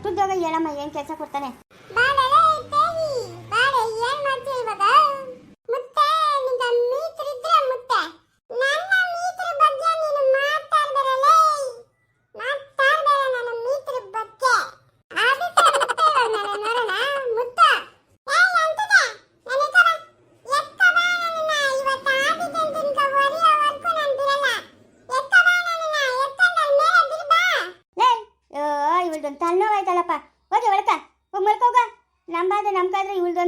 ಹತ್ತುದಾಗ ಹೇಳಮ್ಮ ಏನು ಕೆಲಸ ಕೊಡ್ತಾನೆ ಬಾಳೆ ತೇಗಿ ಬಾಳೆ ಏನ್ ಮಾಡ್ತೀಯ ಇವಾಗ ಮುತ್ತೆ ನಿಂಗ ಮೀತ್ರಿದ್ರೆ ಮುತ್ತೆ ನನ್ನ ಮೀತ್ರ ಬಗ್ಗೆ ನೀನು ಮಾತಾಡ್ಬೇಡಲೇ ಮಾತಾಡ್ಬೇಡ ನನ್ನ ಮೀತ್ರ ಬಗ್ಗೆ ಆದಿತ್ಯ ಮುತ್ತೆ ಇವಾಗ ನನ್ನ ನೋಡೋಣ ಮುತ್ತ ಏಯ್ ಅಂತಿದೆ ನನ್ನ ಕರ ಎಕ್ಕ ಬಾ ನನ್ನ ಇವತ್ತು ಆದಿತ್ಯ ತಿನ್ಕ ಹೊರಿಯೋವರೆಗೂ ನಾನು ಬಿಡಲ್ಲ ಎಕ್ಕ ಬಾ ನನ್ನ ಎಕ್ಕ ನನ್ನ ಮೇಲೆ ಬಿಡ್ಬಾ ಲೇ ಇವಳ್ದೊಂದು ತಲೆನೋವಾಯ್ತಲ್ಲಪ್ಪ ಹೋಗಿ ಒಳಕ ಹೋಗಿ ಮಲ್ಕೋಗ ನಂಬಾದ್ರೆ ನಮ್ಗಾದ್ರೆ ಇವಳ್ದೊಂದು ತಲೆನೋವು ಥಾಣಿ ಮಾತುಕತೆ ಬೆಂಕಿ ಇತ್ತ ಮೇಲ್ಕ ಬಿರುಬಾ ನನ್ನ ನಾವು ಎಲ್ಲವನ್ನ ಅಲ್ಲಿ ಬಿರುಬಾ ಲೇ ಸ್ನೇಹ ಆಗಿದ್ದಾಗೋಯ್ತು ಬಾಯ್ ಮುಚ್ಚೆ ಏಯ್ ದುಂಡಮ್ಮ ಏನ್ ಆಯ್ತು ಆಯ್ತು ಅವ್ನ್ ನನ್ನ ಅರ್ಥ ಒಳಗೆ ಗಿಡ ಮೇಲೆ ಮಾಡ್ಬಿಟ್ಟವನ ಅವನ ಸುಮ್ಮನೆ ಬಿಡಕ ನಾನು ಆಗಿದ್ದಾಗೋಯ್ತು ಮುತ್ತಲೇ ಬಾಯೆ ಅಂತಿದೆ ನನ್ನ ಎಕ್ಕ ಬಾ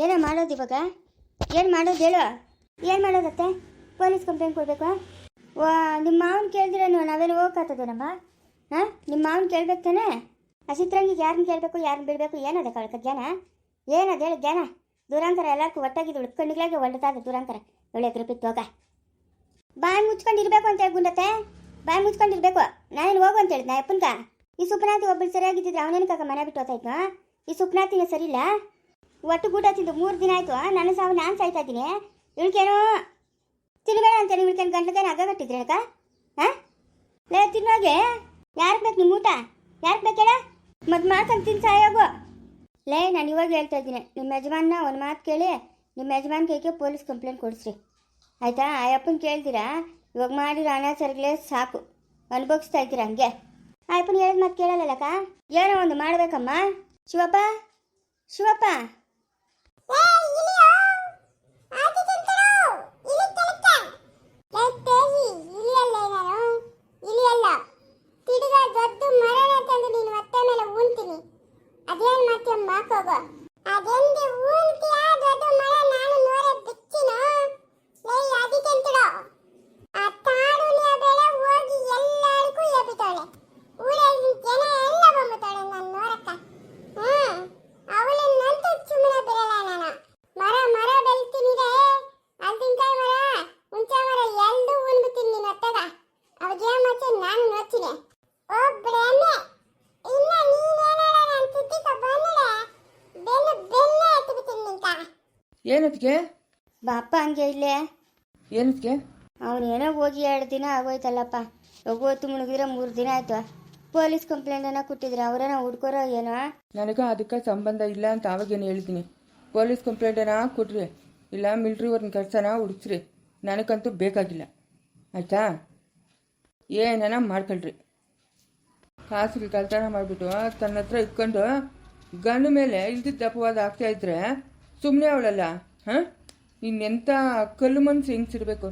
ಏನೋ ಮಾಡೋದು ಇವಾಗ? ಏನು ಮಾಡೋದು ಹೇಳು? ಏನು ಮಾಡೋದತ್ತೆ? ಪೊಲೀಸ್ ಕಂಪ್ಲೇಂಟ್ ಕೊಡಬೇಕಾ ನಿಮ್ಮ ಮಾವನ ಕೇಳಿದ್ರೆ ನಾವೇನು ಹೋಗಕ್ಕಾಗ್ತದೇನಮ್ಮ ಹಾಂ? ನಿಮ್ಮ ಮಾವನ ಕೇಳ್ಬೇಕು ತಾನೆ? ಯಾರನ್ನ ಕೇಳಬೇಕು ಯಾರನ್ನ ಬಿಡಬೇಕು, ಏನದ ಕಳ್ಕ ಜ್ಞಾನ? ಏನದು ಹೇಳಿ ಜ್ಞಾನ? ದೂರಾಂತರ ಎಲ್ಲರಿಗೂ ಒಟ್ಟಾಗಿದ್ದು ಉಳ್ಕೊಂಡಿಗ್ಲಾಗೆ ಒಳ್ಳೆದಾದ ದೂರಾಂತರ ಒಳ್ಳೆ ಕೃಪಿತ್ ಹೋಗ ಬಾಯಿ ಮುಚ್ಕೊಂಡಿರ್ಬೇಕು ಅಂತ ಹೇಳಿ ಗುಂಡತೆ. ಬಾಯಿ ಮುಚ್ಕೊಂಡಿರ್ಬೇಕು. ನಾನೇನು ಹೋಗು ಅಂತ ಹೇಳಿದ್ನ ಅಪ್ಪನ್ಕ ಈ ಸುಪ್ನಾತಿ ಒಬ್ಬಳು ಸರಿಯಾಗಿದ್ದಿದ್ರೆ ಅವನೇನಕ್ಕ ಮನೆ ಬಿಟ್ಟು ಹೋಗ್ತಾಯ್ತು ಈ ಸುಪ್ನಾತಿನ ಸರಿಯಿಲ್ಲ? ಒಟ್ಟು ಗೂಟ ತಿಂದು ಮೂರು ದಿನ ಆಯ್ತು, ನನ್ನ ಸಾವು ನಾನು ಸಾಯ್ತಾ ಇದ್ದೀನಿ. ಇವಳಿಗೇನೋ ತಿನ್ಬೇಡ ಅಂತೇಳಿ ಇವಳಿಗೇನು ಗಂಟ್ಲಕೇನು ಹಗ್ಗ ಕಟ್ಟಿದ್ರೇನಕ ಹಾಂ? ಲೇ, ತಿನ್ನೋಗೆ? ಯಾರಿಗೆ ಬೇಕು ನಿಮ್ಮ ಊಟ? ಯಾರಿಗೆ ಬೇಕೇಳ? ಮತ್ತೆ ಮಾಡ್ಕೊಂಡು ತಿನ್ ಸಾಯೋಗು ಲೇ, ನಾನು ಇವಾಗ ಹೇಳ್ತಾ ಇದ್ದೀನಿ. ನಿಮ್ಮ ಯಜಮಾನ ಒಂದು ಮಾತು ಕೇಳಿ ನಿಮ್ಮ ಯಜಮಾನ್ ಕೈಗೆ ಪೊಲೀಸ್ ಕಂಪ್ಲೇಂಟ್ ಕೊಡಿಸ್ರಿ. ಆಯಿತಾ? ಆ ಅಪ್ಪನ ಕೇಳ್ತೀರಾ? ಇವಾಗ ಮಾಡಿರೋ ಅನಾಚಾರಗಳೇ ಸಾಕು. ಅನುಭವಿಸ್ತಾ ಇದ್ದೀರ ಹಂಗೆ? ಆ ಅಪ್ಪನ ಹೇಳಿದ ಮಾತು ಕೇಳಲ್ಲಕ್ಕ ಏನೋ ಒಂದು ಮಾಡಬೇಕಮ್ಮ. ಶಿವಪ್ಪ? ಶಿವಪ್ಪ ಏಯ್ ಇಲಿಯೋ ಆದಿತ್ಯಂತರು ಇಲಿ ಕೆಳಕ್ಕೆ ಲೇ ತೇಗಿ ಇಲಿಯಲ್ಲ ನಾನು ಇಲಿಯಲ್ಲ ತಿಡಿದ ದೊಡ್ಡ ಮರನ ತಂದು ನೀನು ಹೊಟ್ಟೆ ಮೇಲೆ ಊನ್ತೀನಿ ಅದೇನ್ ಮಾಡ್ತೀಯ ಮಾಕೋಗೋ ಅದೆಂದು ಊನ್ತೀಯ ದೊಡ್ಡ ಮರ ನಾನು ನೋರೆ ಬಿಚ್ಚಿನ ಲೇ ಆದಿತ್ಯಂತರು ಆ ತಾಡುನಿಯ ಬೇಡ ಹೋಗಿ ಎಲ್ಲರಿಗೂ ಎಬ್ಬಿತಾಳೆ ಊರಲ್ಲಿ ಜನ ಎಲ್ಲ ಬಂದ್ಬಿಟ್ಟಾಳೆ ನಾನು ನೋಡಕ್ಕ ಹ್ಮ್ ಅವಳನ್ನಂತೂ ಸುಮ್ಮನೆ ಬಿಡಲ್ಲ ನಾನು ಮರ ಮರ ಬೆಳ್ತೀನಿದೆ ಅಲ್ದಿನ್ಕಾಯಿ ಮರ ಹುಂಚೆ ಮರ ಎಲ್ದು ಉಣ್ಬಿಡ್ತೀನಿ ನೀನು ಹೊಟ್ಟೆಗ ಅವಾಗ ಮತ್ತೆ ನಾನು ನೋಡ್ತೀನಿ ಓ ಬ್ರೇಮೆ ಇನ್ನ ನೀನೇನಾರ ನಾನು ಸುದ್ದಿಕ ಬಂದ್ರೆ ಬೆನ್ನು ಬೆನ್ನೆ ಎತ್ಬಿಡ್ತೀನಿ ನಿಂಕ ಏನದಕ್ಕೆ ಬಾಪ ಹಂಗೆ ಇಲ್ಲೇ ಅವನು ಏನೋ ಹೋಗಿ ಎರಡು ದಿನ ಆಗೋಯ್ತಲ್ಲಪ್ಪ. ಹೋಗೋತು ಮುಳುಗಿದ್ರೆ ಮೂರು ದಿನ ಆಯ್ತು. ಪೊಲೀಸ್ ಕಂಪ್ಲೇಂಟ್ ಅನ್ನ ಕೊಟ್ಟಿದ್ರೆ ಅವರನ್ನ ಹುಡ್ಕೋರೋ ಏನೋ? ನನಗೆ ಅದಕ್ಕೆ ಸಂಬಂಧ ಇಲ್ಲ ಅಂತ ಆವಾಗೇನು ಹೇಳಿದ್ದೀನಿ. ಪೊಲೀಸ್ ಕಂಪ್ಲೇಂಟನ್ನ ಕೊಡ್ರಿ ಇಲ್ಲ ಮಿಲ್ಟ್ರಿಯವ್ರನ್ನ ಕರ್ಸನ ಹುಡುಕ್ಸ್ರಿ. ನನಗಂತೂ ಬೇಕಾಗಿಲ್ಲ. ಆಯಿತಾ? ಏನನ ಮಾಡ್ಕೊಳ್ರಿ. ಕಾಸಿಗೆ ಕಳ್ತನ ಮಾಡಿಬಿಟ್ಟು ತನ್ನ ಹತ್ರ ಇಟ್ಕೊಂಡು ಗಂಡು ಮೇಲೆ ಇಲ್ದಿದ್ದ ಅಪವಾದ ಆಗ್ತಾ ಇದ್ರೆ ಸುಮ್ಮನೆ ಅವಳಲ್ಲ. ಹಾಂ? ಇನ್ನೆಂಥ ಕಲ್ಲು ಮನ್ಸು ಇರಬೇಕು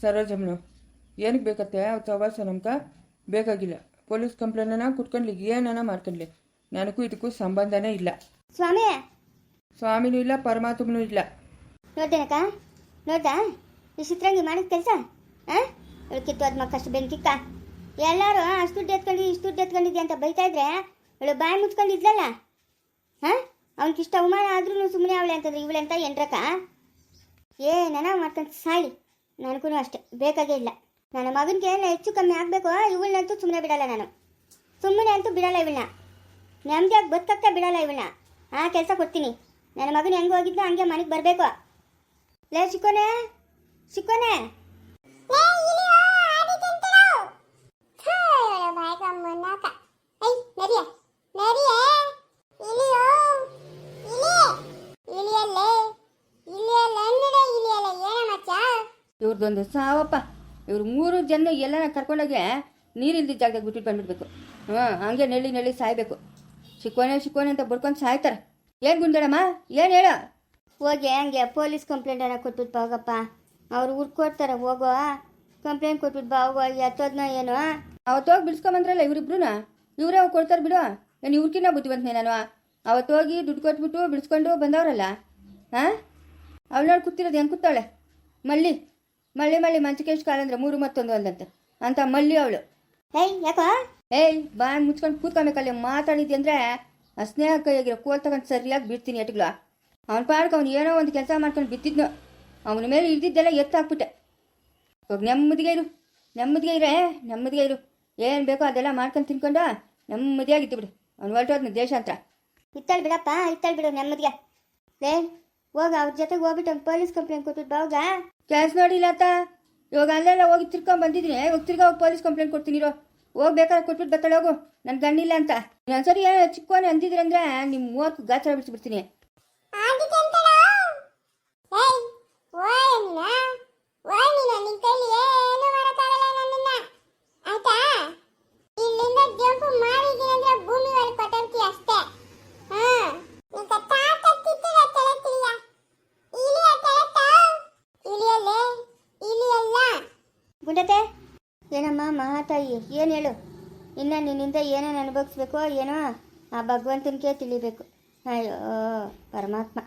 ಸರೋಜಮ್ಮನು ಏನಕ್ಕೆ ಬೇಕತ್ತೆ? ಅವತ್ತು ಸವಾಸ ನಮ್ಗೆ? ಬೇಕಾಗಿಲ್ಲ. ಪೊಲೀಸ್ ಕಂಪ್ಲೇಂಟನ್ನ ಕುಟ್ಕೊಂಡ್ಲಿ ಏನಾನ ಮಾಡ್ಕೊಂಡ್ಲಿ. ನನಗೂ ಇದಕ್ಕೂ ಸಂಬಂಧನೇ ಇಲ್ಲ. ಸ್ವಾಮಿ! ಸ್ವಾಮಿನೂ ಇಲ್ಲ ಪರಮಾತ್ಮನೂ ಇಲ್ಲ. ನೋಡ್ದೇನಕ್ಕ ನೋಡ್ದಾ? ಈ ಚಿತ್ರಂಗಿ ಮಾಡಿದ ಕೆಲಸ? ಹಾಂ? ಕಿತ್ತು ಅದ್ ಕಷ್ಟ ಬೆಂಕಿಕ್ಕ ಎಲ್ಲರೂ ಅಷ್ಟು ದುಡ್ಡು ಎತ್ಕೊಂಡು ಇಷ್ಟು ದುಡ್ಡು ಅಂತ ಬೈತಾ ಇದ್ರೆ ಇವಳು ಬಾಯಿ ಮುಚ್ಕೊಂಡಿದ್ಲಲ್ಲ? ಹಾಂ? ಅವನಿಗಿಷ್ಟ ಅವಮಾನ ಆದ್ರೂ ಸುಮ್ಮನೆ ಅವಳೆ ಅಂತಂದ್ರೆ ಇವಳೆ ಅಂತ ಎಂಟ್ರಕ ಏ, ನನ ಮಾಡ್ಕೊಂಡು ಸಾಳಿ ನನಗೂ ಅಷ್ಟೇ, ಬೇಕಾಗೇ ಇಲ್ಲ. ನನ್ನ ಮಗನಿಗೆ ಹೆಚ್ಚು ಕಮ್ಮಿ ಆಗಬೇಕು, ಇವಳನ್ನಂತೂ ಸುಮ್ಮನೆ ಬಿಡಲ್ಲ ನಾನು. ಸುಮ್ಮನೆ ಅಂತೂ ಬಿಡಲ್ಲ ಇವಳನ್ನ ನೆಮ್ಮದಿಯಾಗಿ ಬದುಕಕ್ಕೆ ಬಿಡಲ್ಲ ಇವಳನ್ನ ಆ ಕೆಲಸ ಕೊಡ್ತೀನಿ. ನನ್ನ ಮಗನ ಹೆಂಗೆ ಹೋಗಿದ್ದ ಹಂಗೆ ಮನೆಗೆ ಬರಬೇಕು. ಲೇ ಚಿಕ್ಕೋನೆ ಚಿಕ್ಕೋನೆ ಇವ್ರದ್ದೊಂದು ಸಾವಪ್ಪ. ಇವ್ರು ಮೂರು ಜನ ಎಲ್ಲನ ಕರ್ಕೊಂಡೋಗಿ ನೀರಿಲ್ದ ಜಾಗದಾಗ ಬಿಟ್ಟು ಬಂದ್ಬಿಡ್ಬೇಕು. ಹಾಂ ಹಂಗೆ ನೆಳ್ಳಿ ನೆಳ್ಳಿ ಸಾಯ್ಬೇಕು. ಚಿಕ್ಕೋನೆ ಚಿಕ್ಕೋನೆ ಅಂತ ಬಡ್ಕೊಂಡು ಸಾಯ್ತಾರೆ. ಏನು ಗುಂಡಡಮ್ಮ ಏನು ಹೇಳ? ಹೋಗಿ ಹಂಗೆ ಪೊಲೀಸ್ ಕಂಪ್ಲೇಂಟ್ ಏನೋ ಕೊಟ್ಬಿಟ್ಟು ಹೋಗಪ್ಪ. ಅವ್ರು ಹುಡ್ಕೊಡ್ತಾರೆ ಹೋಗೋ. ಕಂಪ್ಲೇಂಟ್ ಕೊಟ್ಬಿಟ್ಟು ಬಾ ಹೋಗೋ ಎತ್ತೋದ್ನ ಏನು. ಅವತ್ತೋಗಿ ಬಿಡಿಸ್ಕೊಂಬಂದ್ರಲ್ಲ ಇವರಿಬ್ರುನ? ಇವರೇ ಅವ್ರು ಕೊಡ್ತಾರೆ ಬಿಡು. ಏನು ಇವ್ರಕಿನ್ನ ಬುದ್ಧಿವಂತನೆ ನಾನು? ಅವತ್ತೋಗಿ ದುಡ್ಡು ಕೊಟ್ಬಿಟ್ಟು ಬಿಡಿಸ್ಕೊಂಡು ಬಂದವರಲ್ಲ? ಹಾಂ? ಅವಳು ನೋಡಿ ಕೂತಿರೋದು ಹೆಂಗೆ ಕೂತಾಳೆ? ಮಳ್ಳಿ ಮಳ್ಳಿ ಮಳ್ಳಿ ಮಂಚಕೇಶ್ ಎಷ್ಟು ಕಾಲ ಅಂದ್ರೆ ಮೂರು ಮತ್ತೊಂದು ಒಂದಂತೆ ಅಂತ ಮಳ್ಳಿ ಅವಳು. ಏಯ್ ಯಾಕೋ? ಏಯ್ ಬಾಯ್ ಮುಚ್ಕೊಂಡು ಕೂತ್ಕೊಬೇಕಲ್ಲಿ ಮಾತಾಡಿದ್ದೆ ಅಂದ್ರೆ ಆ ಸ್ನೇಹ ಕೈಯಾಗಿರೋ ಕೋಲ್ ತಗೊಂಡು ಸರಿಯಾಗಿ ಬಿಡ್ತೀನಿ ಎಟ್ಗಳು. ಅವ್ನ ಪಾಡ್ಕ ಅವ್ನು ಏನೋ ಒಂದು ಕೆಲಸ ಮಾಡ್ಕೊಂಡು ಬಿತ್ತಿದ್ನು ಅವನ ಮೇಲೆ ಇದ್ದಿದ್ದೆಲ್ಲ ಎತ್ತಾಕ್ಬಿಟ್ಟೆ. ಇವಾಗ ನೆಮ್ಮದಿಗೆ ಇರು. ನೆಮ್ಮದಿಗೆ ಇರೇ ನೆಮ್ಮದಿಗೆ ಇರು. ಏನು ಬೇಕೋ ಅದೆಲ್ಲ ಮಾಡ್ಕೊಂಡು ತಿನ್ಕೊಂಡು ನೆಮ್ಮದಿಯಾಗಿತ್ತು ಬಿಡು ಅವ್ನು ಹೊರಟೋದ್ನ ದೇಶಾಂತರ. ಇತ್ತಳ್ ಬಿಡಪ್ಪ ಇತ್ತಳ್ ಬಿಡು ನೆಮ್ಮದಿಗೆ. ಲೇ ಹೋಗ ಅವ್ರ ಜೊತೆಗೆ ಹೋಗ್ಬಿಟ್ಟು ಪೊಲೀಸ್ ಕಂಪ್ಲೇಂಟ್ ಕೊಟ್ಟು ಬಾವಾಗ ಕ್ಯಾಸ್ ನೋಡಿಲ್ಲ ಅತ್ತ ಇವಾಗ ಅಲ್ಲೆಲ್ಲ ಹೋಗಿ ತಿರ್ಕೊಂಡ್ ಬಂದಿದ್ದೀನಿ ಇವಾಗ ತಿರ್ಗಾ ಹೋಗಿ ಪೊಲೀಸ್ ಕಂಪ್ಲೇಂಟ್ ಕೊಡ್ತೀನಿ ಇರೋ. ಹೋಗ್ಬೇಕಾದ್ರೆ ಕೊಟ್ಬಿಟ್ಟು ಬರ್ತಾಳೆ ಹೋಗು ನನ್ ಗಂಡಿಲ್ಲ ಅಂತ. ಏನೋ ಚಿಕ್ಕೋನೆ ಅಂದಿದ್ರಂದ್ರೆ ನಿಮ್ಮ ಮೂವತ್ತು ಗಾತ್ರ ಬಿಡಿಸ್ಬಿಡ್ತೀನಿ. ಮಹಾತಾಯಿ ಏನು ಹೇಳು? ಇನ್ನು ನಿನ್ನಿಂದ ಏನೇನು ಅನುಭವಿಸ್ಬೇಕೋ ಏನೋ ಆ ಭಗವಂತನಿಗೆ ತಿಳಿಬೇಕು. ಅಯ್ಯೋ, ಪರಮಾತ್ಮ.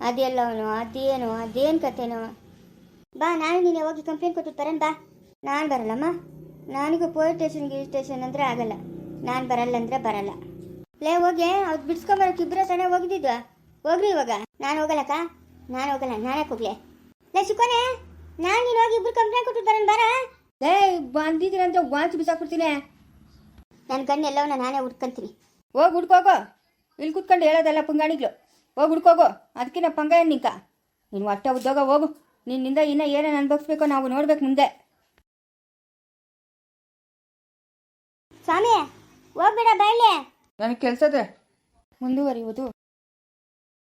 ಅದೆಲ್ಲವನು, ಅದೇನು ಅದೇನು ಕಥೆನೋ? ಬಾ ನಾನು ನೀನು ಹೋಗಿ ಕಂಪ್ಲೇಂಟ್ ಕೊಟ್ಟು ತರೇನು ಬಾ. ನಾನು ಬರಲ್ಲಮ್ಮ. ನನಗೂ ಪೊಲೀಸ್ ಸ್ಟೇಷನ್ ಗಿಲ್ ಸ್ಟೇಷನ್ ಅಂದರೆ ಆಗಲ್ಲ. ನಾನು ಬರಲ್ಲ ಅಂದರೆ ಬರಲ್ಲ. ಲೇ, ಹೋಗಿ, ಅವ್ರು ಬಿಡ್ಸ್ಕೊಂಬರಕ್ಕೆ ಇಬ್ಬರ ಸಣ್ಣ ಹೋಗಿದ್ದಿದ್ವಾ ಹೋಗ್ರಿ ಇವಾಗ. ನಾನು ಹೋಗಲ್ಲಕ್ಕ? ನಾನು ಹೋಗಲ್ಲ. ನಾನೇ ಹೋಗ್ಲೆ? ಲೇ ಚಿಕ್ಕೋನೆ ನಾನು ನೀನು ಹೋಗಿ ಇಬ್ಬರು ಕಂಪ್ಲೇಂಟ್ ಕೊಟ್ಟು ಬರೋಣ ಬಾರ. ಲೇ ಬಂದಿದ್ದೀರಂತ ವಾಂಚ್ ಬಿಸಾಕ್ಬಿಡ್ತೀನಿ. ನನ್ನ ಗಣ್ಣು ಎಲ್ಲವನ್ನ ನಾನೇ ಹುಡ್ಕೊಂತೀನಿ. ಹೋಗಿ ಹುಡ್ಕೋಗೋ. ಇಲ್ಲಿ ಕುತ್ಕೊಂಡು ಹೇಳೋದಲ್ಲ ಪುಂಗಾಣಿಗಳು. ಹೋಗಿ ಹುಡ್ಕೋಗೋ. ಅದಕ್ಕಿನ್ನ ಪಂಗ ಏನು ನಿಂಕ? ನೀನು ಹೊಟ್ಟೆ ಉದ್ಯೋಗ ಹೋಗು. ನಿನ್ನಿಂದ ಇನ್ನೂ ಏನೇನು ಅನುಭವಿಸ್ಬೇಕೋ ನಾವು ನೋಡ್ಬೇಕು ಮುಂದೆ. ಸ್ವಾಮಿ ಹೋಗ್ಬೇಡ ಬಾಯ್ಲೆ ನನಗೆ ಕೆಲಸ ಇದೆ ಮುಂದುವರಿಯುವುದು.